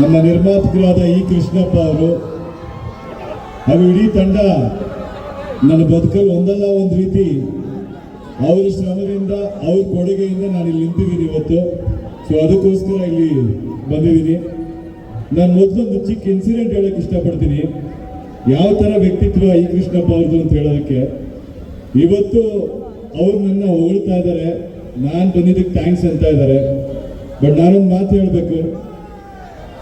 ನಮ್ಮ ನಿರ್ಮಾಪಕರಾದ ಇ ಕೃಷ್ಣಪ್ಪ ಅವರು, ಹಾಗೂ ಇಡೀ ತಂಡ, ನನ್ನ ಬದುಕಲ್ಲಿ ಒಂದಲ್ಲ ಒಂದು ರೀತಿ ಅವ್ರ ಶ್ರಮದಿಂದ, ಅವ್ರ ಕೊಡುಗೆಯಿಂದ ನಾನು ಇಲ್ಲಿ ನಿಂತಿದ್ದೀನಿ ಇವತ್ತು. ಸೊ ಅದಕ್ಕೋಸ್ಕರ ಇಲ್ಲಿ ಬಂದಿದ್ದೀನಿ. ನಾನು ಮೊದಲೊಂದು ಚಿಕ್ಕ ಇನ್ಸಿಡೆಂಟ್ ಹೇಳಕ್ಕೆ ಇಷ್ಟಪಡ್ತೀನಿ. ಯಾವ ಥರ ವ್ಯಕ್ತಿತ್ವ ಈ ಕೃಷ್ಣಪ್ಪ ಅವ್ರದ್ದು ಅಂತ ಹೇಳೋದಕ್ಕೆ. ಇವತ್ತು ಅವ್ರು ನನ್ನ ಹೊಗಳ್ತಾ ಇದ್ದಾರೆ. ನಾನು ಬಂದಿದ್ದಕ್ಕೆ ಥ್ಯಾಂಕ್ಸ್ ಅಂತ ಇದ್ದಾರೆ. ಬಟ್ ನಾನೊಂದು ಮಾತು ಹೇಳಬೇಕು.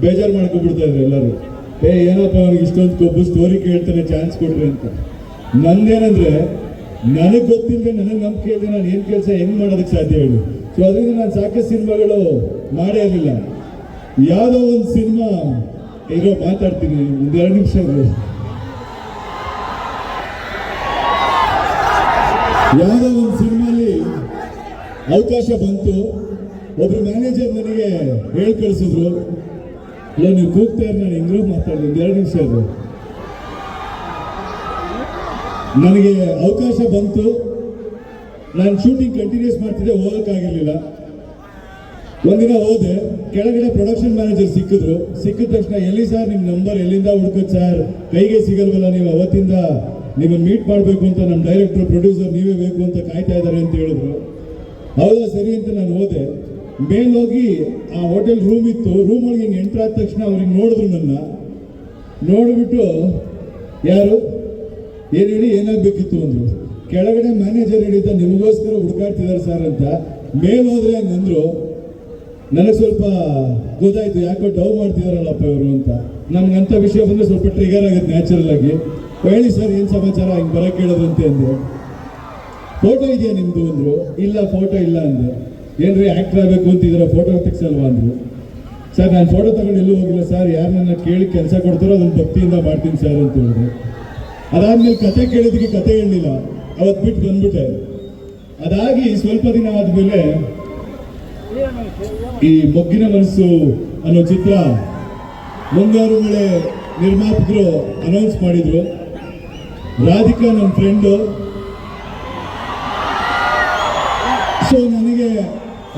ಬೇಜಾರು ಮಾಡ್ಕೊಬಿಡ್ತಾ ಇದ್ರು ಎಲ್ಲರೂ. ಏ ಏನಪ್ಪ ಅವ್ರಿಗೆ ಇಷ್ಟೊಂದು ಕೊಬ್ಬು ಸ್ಟೋರಿ ಕೇಳ್ತಾನೆ ಚಾನ್ಸ್ ಕೊಡ್ರಿ ಅಂತ. ನಂದೇನಂದ್ರೆ, ನನಗೆ ಗೊತ್ತಿಲ್ಲದೆ ನನಗೆ ನಂಬಿಕೆ ಇಲ್ಲದೆ ನಾನು ಏನು ಕೆಲಸ ಹೆಂಗ್ ಮಾಡೋದಕ್ಕೆ ಸಾಧ್ಯ ಹೇಳಿ. ಸೊ ಅದರಿಂದ ನಾನು ಸಾಕಷ್ಟು ಸಿನಿಮಾಗಳು ಮಾಡೇ ಇರಲಿಲ್ಲ. ಯಾವುದೋ ಒಂದು ಸಿನಿಮಾ ಇರೋ ಮಾತಾಡ್ತೀನಿ, ಒಂದು ಎರಡು ನಿಮಿಷ. ಯಾವುದೋ ಒಂದು ಸಿನಿಮಾಲಿ ಅವಕಾಶ ಬಂತು. ಒಬ್ರು ಮ್ಯಾನೇಜರ್ ನನಗೆ ಹೇಳಿ ಕಳಿಸಿದ್ರು. ಇಲ್ಲ ನೀವು ಕೂಗ್ತಾ ಇರೋ ನಾನು ಹೆಂಗ್ರೋ ಮಾತಾಡಿದೆ ಒಂದು ಎರಡು ನಿಮಿಷ ಅದು ನನಗೆ ಅವಕಾಶ ಬಂತು. ನಾನು ಶೂಟಿಂಗ್ ಕಂಟಿನ್ಯೂಸ್ ಮಾಡ್ತಿದ್ದೆ, ಹೋಗೋಕ್ಕಾಗಿರಲಿಲ್ಲ. ಒಂದಿನ ಹೋದೆ, ಕೆಳಗಡೆ ಪ್ರೊಡಕ್ಷನ್ ಮ್ಯಾನೇಜರ್ ಸಿಕ್ಕಿದ್ರು. ಸಿಕ್ಕಿದ ತಕ್ಷಣ ಎಲ್ಲಿ ಸರ್ ನಿಮ್ಮ ನಂಬರ್ ಎಲ್ಲಿಂದ ಹುಡ್ಕೋದು ಸರ್? ಕೈಗೆ ಸಿಗಲ್ವಲ್ಲ ನೀವು, ಅವತ್ತಿಂದ ನಿಮ್ಮನ್ನು ಮೀಟ್ ಮಾಡಬೇಕು ಅಂತ ನಮ್ಮ ಡೈರೆಕ್ಟರ್ ಪ್ರೊಡ್ಯೂಸರ್ ನೀವೇ ಬೇಕು ಅಂತ ಕಾಯ್ತಾ ಇದ್ದಾರೆ ಅಂತ ಹೇಳಿದ್ರು. ಹೌದಾ ಸರಿ ಅಂತ ನಾನು ಹೋದೆ. ಮೇಲ್ ಹೋಗಿ ಆ ಹೋಟೆಲ್ ರೂಮ್ ಇತ್ತು. ರೂಮ್ ಒಳಗೆ ಹಿಂಗೆ ಎಂಟ್ರಾದ ತಕ್ಷಣ ಅವ್ರಿಗೆ ನೋಡಿದ್ರು ನನ್ನ. ನೋಡಿಬಿಟ್ಟು, ಯಾರು? ಏನು ಹೇಳಿ? ಏನಾಗಬೇಕಿತ್ತು? ಅಂದರು. ಕೆಳಗಡೆ ಮ್ಯಾನೇಜರ್ ಹೇಳಿದ್ದ, ನಿಮಗೋಸ್ಕರ ಹುಡುಕಾಡ್ತಿದ್ದಾರೆ ಸರ್ ಅಂತ. ಮೇಲ್ ಹೋದ್ರೆ ಅಂದರು, ನನಗೆ ಸ್ವಲ್ಪ ಗೊತ್ತಾಯ್ತು, ಯಾಕೋ ಡವ್ ಮಾಡ್ತಿದಾರಲ್ಲಪ್ಪ ಇವರು ಅಂತ. ನಮ್ಗಂತ ವಿಷಯ ಬಂದರೆ ಸ್ವಲ್ಪ ಟ್ರಿಗರ್ ಆಗುತ್ತೆ ನ್ಯಾಚುರಲ್ ಆಗಿ. ಹೇಳಿ ಸರ್ ಏನು ಸಮಾಚಾರ? ಹಿಂಗೆ ಬರೋಕ್ಕೆ ಕೇಳೋದಂತೆ ಅಂದರು. ಫೋಟೋ ಇದೆಯಾ ನಿಮ್ಮದು ಅಂದರು. ಇಲ್ಲ ಫೋಟೋ ಇಲ್ಲ ಅಂದೆ. ಏನ್ರಿ ಆಕ್ಟರ್ ಆಗಬೇಕು ಅಂತಿದ್ರ ಫೋಟೋ ತೆಗ್ಸಲ್ವಾ ಅಂದ್ರು? ಸರ್ ನಾನು ಫೋಟೋ ತಗೊಂಡು ಎಲ್ಲೂ ಹೋಗಿಲ್ಲ. ಸರ್ ಯಾರು ನನ್ನ ಕೇಳಿ ಕೆಲಸ ಕೊಡ್ತಾರೋ ಅದನ್ನ ಭಕ್ತಿಯಿಂದ ಮಾಡ್ತೀನಿ ಸರ್ ಅಂತ ಹೇಳಿದ್ರು. ಅದಾದ್ಮೇಲೆ ಕತೆ ಕೇಳಿದ್ದಕ್ಕೆ ಕತೆ ಹೇಳಲಿಲ್ಲ. ಅವತ್ತು ಬಿಟ್ಟು ಬಂದ್ಬಿಟ್ಟೆ. ಅದಾಗಿ ಸ್ವಲ್ಪ ದಿನ ಆದ್ಮೇಲೆ ಈ ಮೊಗ್ಗಿನ ಮನಸ್ಸು ಅನ್ನೋ ಚಿತ್ರ ಮುಂಗಾರು ಮಳೆ ನಿರ್ಮಾಪಕರು ಅನೌನ್ಸ್ ಮಾಡಿದ್ರು. ರಾಧಿಕಾ ನನ್ನ ಫ್ರೆಂಡು ಸೊ ನನಗೆ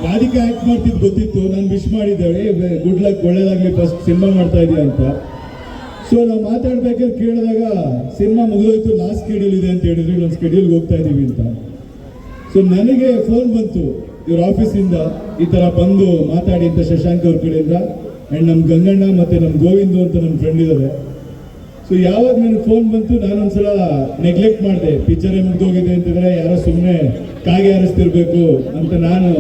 ರಾಧಿಕಾ ಆಕ್ಟ್ ಮಾಡ್ತಿದ್ದು ಗೊತ್ತಿತ್ತು? ನಾನು ವಿಶ್ ಮಾಡಿದ್ದೇವೆ ಗುಡ್ ಲಕ್ ಒಳ್ಳೇದಾಗಲಿ ಫಸ್ಟ್ ಸಿನಿಮಾ ಮಾಡ್ತಾ ಇದೀಯ ಅಂತ. ಸೊ ನಾವು ಮಾತಾಡ್ಬೇಕಾದ್ರೆ ಕೇಳಿದಾಗ, ಸಿನಿಮಾ ಮುಗಿದೋಯ್ತು ಲಾಸ್ಟ್ ಸ್ಕೆಡ್ಯೂಲ್ ಇದೆ ಅಂತ ಹೇಳಿದ್ರು ನಮ್ಮ ಸ್ಕೆಡ್ಯೂಲ್ಗೆ ಹೋಗ್ತಾ ಇದ್ದೀವಿ ಅಂತ. ಸೊ ನನಗೆ ಫೋನ್ ಬಂತು, ಇವ್ರ ಆಫೀಸಿಂದ ಈ ಥರ ಬಂದು ಮಾತಾಡಿ ಅಂತ ಶಶಾಂಕ್ ಅವ್ರ ಕಡೆಯಿಂದ. ಆ್ಯಂಡ್ ನಮ್ಮ ಗಂಗಣ್ಣ ಮತ್ತು ನಮ್ಮ ಗೋವಿಂದು ಅಂತ ನಮ್ಮ ಫ್ರೆಂಡ್ ಇದ್ದಾರೆ ಸೊ ಯಾವಾಗ ನನಗೆ ಫೋನ್ ಬಂತು ನಾನೊಂದ್ಸಲ ನೆಗ್ಲೆಕ್ಟ್ ಮಾಡಿದೆ. ಪಿಕ್ಚರೇ ಮುಗ್ದೋಗಿದೆ ಅಂತಂದರೆ ಯಾರೋ ಸುಮ್ಮನೆ ಕಾಗೆ ಹಾರಿಸ್ತಿರ್ಬೇಕು ಅಂತ ನಾನು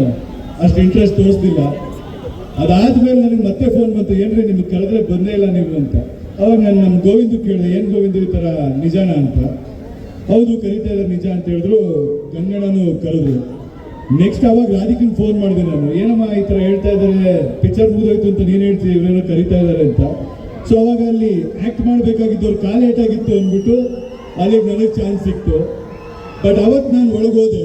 ಅಷ್ಟು ಇಂಟ್ರೆಸ್ಟ್ ತೋರಿಸ್ತಿಲ್ಲ ಅದಾದ್ಮೇಲೆ ನನಗೆ ಮತ್ತೆ ಫೋನ್ ಬಂತು, ಏನ್ರಿ ನಿಮ್ಗೆ ಕರೆದ್ರೆ ಬಂದೇ ಇಲ್ಲ ನೀವು ಅಂತ. ಅವಾಗ ನಾನು ನಮ್ಮ ಗೋವಿಂದ ಕೇಳಿದೆ, ಏನ್ ಗೋವಿಂದ ಈ ಥರ ನಿಜಾನ ಅಂತ? ಹೌದು, ಕರಿತಾ ಇದ್ದಾರೆ ನಿಜ ಅಂತ ಹೇಳಿದ್ರು, ಗಂಗಣ್ಣನು ಕರೆದ್ರು. ನೆಕ್ಸ್ಟ್ ಅವಾಗ ರಾಧಿಕನ್ ಫೋನ್ ಮಾಡಿದೆ ನಾನು, ಏನಮ್ಮ ಈ ತರ ಹೇಳ್ತಾ ಇದ್ದಾರೆ ಪಿಕ್ಚರ್ ಮುಗಿದೋಯ್ತು ಅಂತ ನೀನು ಹೇಳ್ತೀವಿ ಇವರೇನೋ ಕರಿತಾ ಇದ್ದಾರೆ ಅಂತ? ಸೊ ಅವಾಗ ಅಲ್ಲಿ ಆಕ್ಟ್ ಮಾಡಬೇಕಾಗಿತ್ತು ಕಾಲ್ ಕಾಲೇಟಾಗಿತ್ತು ಅಂದ್ಬಿಟ್ಟು, ಅಲ್ಲಿಗೆ ನನಗೆ ಚಾನ್ಸ್ ಸಿಕ್ತು. ಬಟ್ ಅವತ್ತು ನಾನು ಒಳಗೋದೆ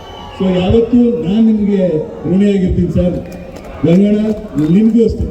ಸೊ ಯಾವತ್ತೂ ನಾನು ನಿಮಗೆ ಋಣಿಯಾಗಿರ್ತೀನಿ ಸರ್. ಗಂಗಣ್ಣ ನಿಮಗೂ ಅಷ್ಟೇ.